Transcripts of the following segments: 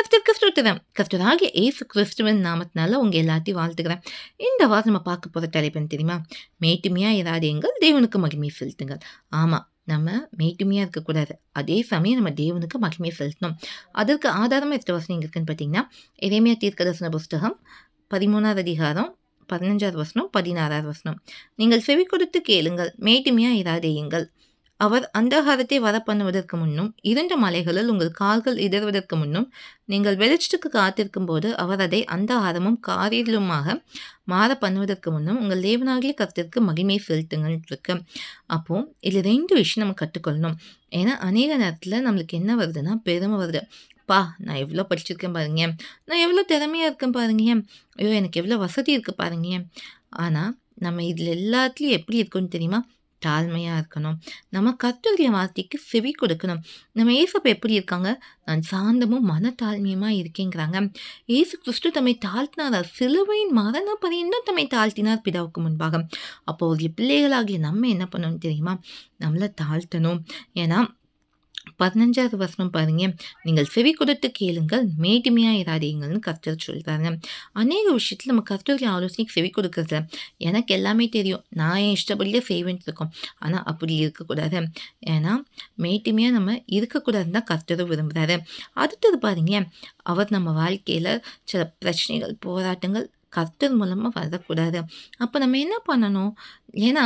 கர்த்தருக்கு ஸ்தோத்திரம் கர்த்தராகிய ஏசு கிறிஸ்துவின் நாமத்தினால உங்கள் எல்லாத்தையும் வாழ்த்துக்கிறேன். இந்த வாரம் நம்ம பார்க்க போகிற தலைப்புன்னு தெரியுமா? மேட்டுமையாக இராதீங்கள் தேவனுக்கு மகிமை செலுத்துங்கள். ஆமாம் நம்ம மேட்டுமையாக இருக்கக்கூடாது. அதே சமயம் நம்ம தேவனுக்கு மகிமை செலுத்தணும். அதற்கு ஆதாரமாக எத்தனை வசனம் எங்கே இருக்குன்னு பார்த்தீங்கன்னா இறைமையா தீர்க்கதர்சன புஸ்தகம் பதிமூணாவது அதிகாரம் பதினஞ்சாவது வசனம் பதினாறாவது வசனம். நீங்கள் செவி கொடுத்து கேளுங்கள் மேட்டுமையாக இராதேயுங்கள் அவர் அந்தகாரத்தை வர பண்ணுவதற்கு முன்னும் இரண்டு மலைகளில் உங்கள் கால்கள் இடறுவதற்கு முன்னும் நீங்கள் வெளிச்சத்துக்கு காத்திருக்கும் போது அவர் அதை அந்தகாரமும் காரிலுமாக மாற பண்ணுவதற்கு முன்னும் உங்கள் தேவனாகிய கருத்திற்கு மகிமை செலுத்துங்கன்ட்டுருக்கு இருக்கு. அப்போ இதில் ரெண்டு விஷயம் நம்ம கற்றுக்கொள்ளணும். ஏன்னா அநேக நேரத்தில் நம்மளுக்கு என்ன வருதுன்னா பெருமை வருது. பா நான் எவ்வளோ படிச்சிருக்கேன் பாருங்க. நான் எவ்வளோ திறமையாக இருக்கேன் பாருங்க. ஐயோ எனக்கு எவ்வளோ வசதி இருக்குது பாருங்க. ஆனால் நம்ம இதில் எல்லாத்துலேயும் எப்படி இருக்குன்னு தெரியுமா? தாழ்மையாக இருக்கணும். நம்ம கர்த்தருடைய வார்த்தைக்கு செவி கொடுக்கணும். நம்ம ஏசப்ப எப்படி இருக்காங்க? நான் சாந்தமும் மன இருக்கேங்கிறாங்க. ஏசு கிறிஸ்து தம்மை தாழ்த்தினாரா சிலுவையின் மரண பரியந்தம் தம்மை தாழ்த்தினார் பிதாவுக்கு முன்பாக. அப்போ ஒரு பிள்ளைகளாகிய நம்ம என்ன பண்ணணும் தெரியுமா? நம்மளை தாழ்த்தணும். ஏன்னா பதினஞ்சாவது வசனம் பாருங்க. நீங்கள் செவி கொடுத்து கேளுங்கள் மேட்டுமையாக இராதீங்கள்னு கர்த்தர் சொல்கிறாங்க அநேக விஷயத்தில் நம்ம கர்த்தருடைய ஆலோசனைக்கு செவி கொடுக்குறதுல எனக்கு எல்லாமே தெரியும். நான் என் இஷ்டப்படியே செய்வேன் இருக்கோம். ஆனால் அப்படி இருக்கக்கூடாது. ஏன்னா மேட்டுமையாக நம்ம இருக்கக்கூடாதுன்னு தான் கர்த்தரும் விரும்புகிறாரு அடுத்தது பாருங்க. அவர் நம்ம வாழ்க்கையில் சில பிரச்சனைகள் போராட்டங்கள் கர்த்தர் மூலமாக வரக்கூடாது. அப்போ நம்ம என்ன பண்ணணும்? ஏன்னா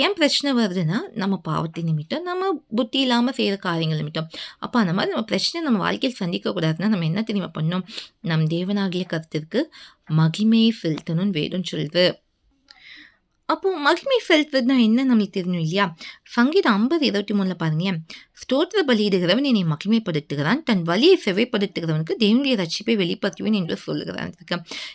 ஏன் பிரச்சனை வருதுன்னா நம்ம பாவத்தை நிமித்தம் நம்ம புத்தி இல்லாமல் செய்கிற காரியங்கள் நிமித்தம். அப்போ அந்த மாதிரி நம்ம பிரச்சனை நம்ம வாழ்க்கையில் சந்திக்கக்கூடாதுன்னா நம்ம என்ன தெரியுமா பண்ணோம் நம் தேவனாகிய கருத்திற்கு மகிமையை செலுத்தணும்னு வேணும்னு சொல்லுது. அப்போ மகிமை செலுத்துறதுனா என்ன நம்மளுக்கு தெரியும் இல்லையா? சங்கீதம் ஐம்பது இருபத்தி மூணில் பாருங்க. ஸ்தோத்திர பலியிடுகிறவன் என்னை மகிமைப்படுத்துகிறான் தன் வழியை செவைப்படுத்துகிறவனுக்கு தேவனுடைய ரட்சிப்பை வெளிப்படுத்துவேன் என்று சொல்லுகிறான்.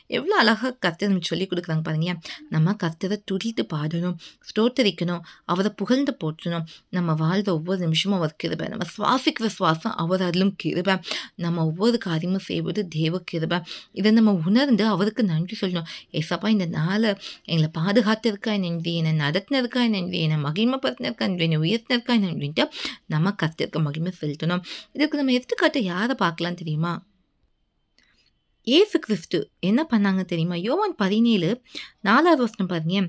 எவ்வளோ அழகாக கர்த்தர் நம்ம சொல்லிக் கொடுக்குறாங்க பாருங்க. நம்ம கர்த்தரை துடித்து பாடணும் ஸ்தோத்தரிக்கணும் அவரை புகழ்ந்து போற்றணும். நம்ம வாழ்ந்த ஒவ்வொரு நிமிஷமும் அவர் கிருபை நம்ம சுவாசிக்கிற சுவாசம் அவர் அதிலும் கிருபை. நம்ம ஒவ்வொரு காரியமும் செய்வது தேவ கிருபை. இதை நம்ம உணர்ந்து அவருக்கு நன்றி சொல்லணும். ஏசப்பா இந்த நாளை எங்களை பாதுகாத்து இருக்காய் நன்றி என்னை நடத்தினருக்காய் நன்றி என்னை மகிமைப்படுத்தினருக்காய் நன்றி என்னை உயர்த்தினருக்காய் நன்றின்ட்டு நம்ம கத்திருக்க மகிமை செலுத்தணும் இதுக்கு நம்ம எடுத்துக்காட்ட யாரை பார்க்கலாம் தெரியுமா ஏசு கிறிஸ்து என்ன பண்ணாங்க தெரியுமா யோவான் பதினேழு நாலாவது வருஷம் பாருங்க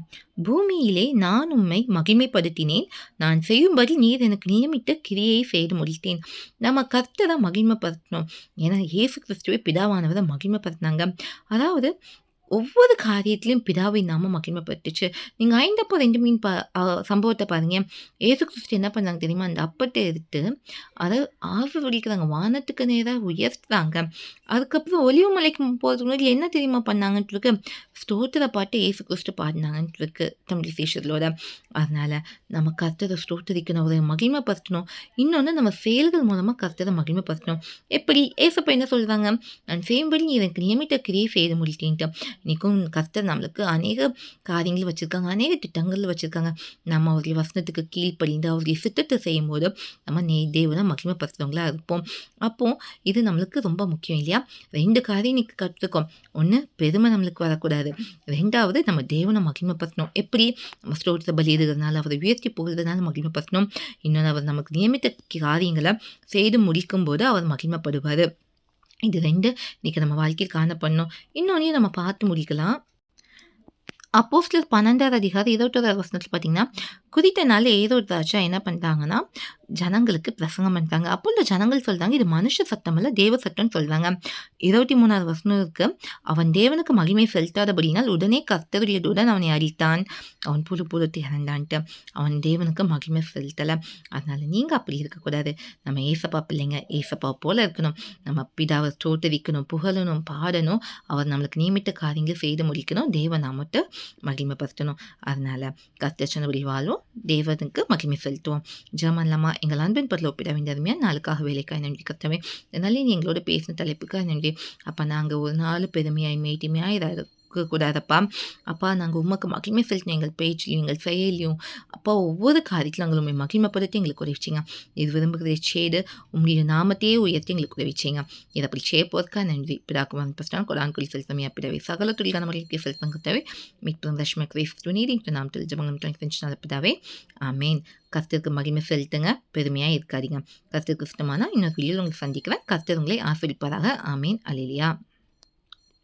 பூமியிலே நான் உண்மை மகிமைப்படுத்தினேன் நான் செய்யும்படி நீர் எனக்கு நியமித்த கிரியை செய்து முடித்தேன் நம்ம கர்த்தரை மகிமைப்படுத்தணும் ஏன்னா ஏசு கிறிஸ்துவை பிதாவானவரை மகிமைப்படுத்தினாங்க அதாவது ஒவ்வொரு காரியத்திலையும் பிதாவை நாம மகிமைப்பட்டுச்சு நீங்கள் ஐந்தப்போ ரெண்டு மீன் பா சம்பவத்தை பாருங்க. ஏசு கிறிஸ்து என்ன பண்ணாங்க தெரியுமா? அந்த அப்பத்தை எடுத்து அதை ஆறு வலிக்கிறாங்க வானத்துக்கு நேராக உயர்த்துறாங்க. அதுக்கப்புறம் ஒளிவு மலைக்கு போகிறதுக்கு முன்னாடி என்ன தெரியுமா பண்ணாங்கன்ட்டு இருக்கு? ஸ்தோத்திர பாட்டு ஏசு கிறிஸ்து பாடினாங்கன்ட்டு இருக்கு. தமிழ் சேஷர்களோட. அதனால் நம்ம கர்த்தரை ஸ்தோத்தரிக்கணும் அவரை மகிமைப்படுத்தணும். இன்னொன்று நம்ம செயல்கள் மூலமாக கர்த்தரை மகிமைப்படுத்தணும். எப்படி? ஏசப்பா என்ன சொல்கிறாங்க நான் செய்யும்படி எனக்கு நியமித்த கிரியை செய்து முடித்தேன்ட்டு. இன்றைக்கும் கர்த்தர் நம்மளுக்கு அநேக காரியங்கள் வச்சுருக்காங்க அநேக திட்டங்கள் வச்சுருக்காங்க. நம்ம அவருடைய வசனத்துக்கு கீழ்ப்படிந்து அவருடைய சித்தத்தை செய்யும்போது நம்ம நே தேவனை மகிமைப்படுத்துறவங்களா இருப்போம். அப்போது இது நம்மளுக்கு ரொம்ப முக்கியம் இல்லையா? ரெண்டு காரியம் இன்னைக்கு கற்றுக்கோம். ஒன்று பெருமை நம்மளுக்கு வரக்கூடாது. ரெண்டாவது நம்ம தேவனை மகிமைப்படுத்தணும். எப்படி? நம்ம பலி பலியிடுறதுனால அவரை உயர்த்தி போகிறதுனால மகிமைப்படுத்தணும். இன்னொன்று அவர் நமக்கு நியமித்த காரியங்களை செய்து முடிக்கும் போது அவர் மகிமைப்படுவார். இது ரெண்டு இன்றைக்கி நம்ம வாழ்க்கையில் காணப்படணும் இன்னொன்றையும் நம்ம பார்த்து முடிக்கலாம். அப்போஸ்லர் பன்னெண்டாவது அதிகாரம் இருபத்தோராவது வசனத்தில் பார்த்தீங்கன்னா குறித்த நாள் ஏதோ ஒரு ராஜா என்ன பண்ணிட்டாங்கன்னா ஜனங்களுக்கு பிரசங்கம் பண்ணிட்டாங்க அப்போ இந்த ஜனங்கள் சொல்கிறாங்க இது மனுஷ சட்டம் இல்லை தேவ சட்டம்னு சொல்கிறாங்க இருபத்தி மூணாவது வசனத்துக்கு அவன் தேவனுக்கு மகிமை செலுத்தாதபடினால் உடனே கர்த்தருடையதுடன் அவனை அடித்தான் அவன் புது புது திறந்தான்ட்டு அவன் தேவனுக்கு மகிமை செலுத்தலை. அதனால் நீங்கள் அப்படி இருக்கக்கூடாது நம்ம ஏசப்பா பிள்ளைங்க ஏசப்பா போல் இருக்கணும். நம்ம பிதாவை தோற்றுவிக்கணும் புகழணும் பாடணும். அவர் நம்மளுக்கு நியமித்த காரியங்கள் செய்து முடிக்கணும். தேவ மட்டும் மகிமைப்படுத்தணும். அதனால் கர்த்தச்சனபடி வாழும். தேவனுக்கு மகிமை செலுத்துவோம். ஜெர்மன்லாமா எங்கள் அன்பின் பதில் ஒப்பிட வேண்டிய அருமையாக நாளுக்காக வேலைக்காக நன்றி கத்தவே இதனாலே நீ எங்களோட பேசின தலைப்புக்காக நன்றி அப்போ நாங்கள் ஒரு நாள் பெருமையாய் மேட்டிமையாக இதாக இருக்கக்கூடாதப்பா அப்பா நாங்கள் உமக்கு மகிமை எங்கள் பேச்சிலையும் எங்கள் செயலையும் அப்பா ஒவ்வொரு காரியத்திலும் நாங்கள் உண்மை மகிமைப்படுத்தி எங்களுக்கு உதவிச்சிங்க இது விரும்புகிற செய்து உங்களுடைய நாமத்தையே உயர்த்தி எங்களுக்கு உதவிச்சிங்க இதை அப்படி செய்ய போறதுக்காக நன்றி பிடாக்குமான் பஸ்டான் கொடான் குழி செலுத்தமையா பிதாவே சகல துளிக்கான முறைக்கு செலுத்தங்கத்தாவே மீட்பும் தஷ்ம கிரேஸ்து நீரின் நாமத்தில் ஜபங்கம் துணை பிதாவே ஆமேன். கர்த்தருக்கு மகிமை செலுத்துங்க பெருமையாக இருக்காதீங்க. கர்த்தருக்கு இஷ்டமானால் இன்னொரு வீடியோவில் உங்களுக்கு சந்திக்கிறேன். கர்த்தர் உங்களை ஆசிரிப்பதாக ஆமேன். அலிலியா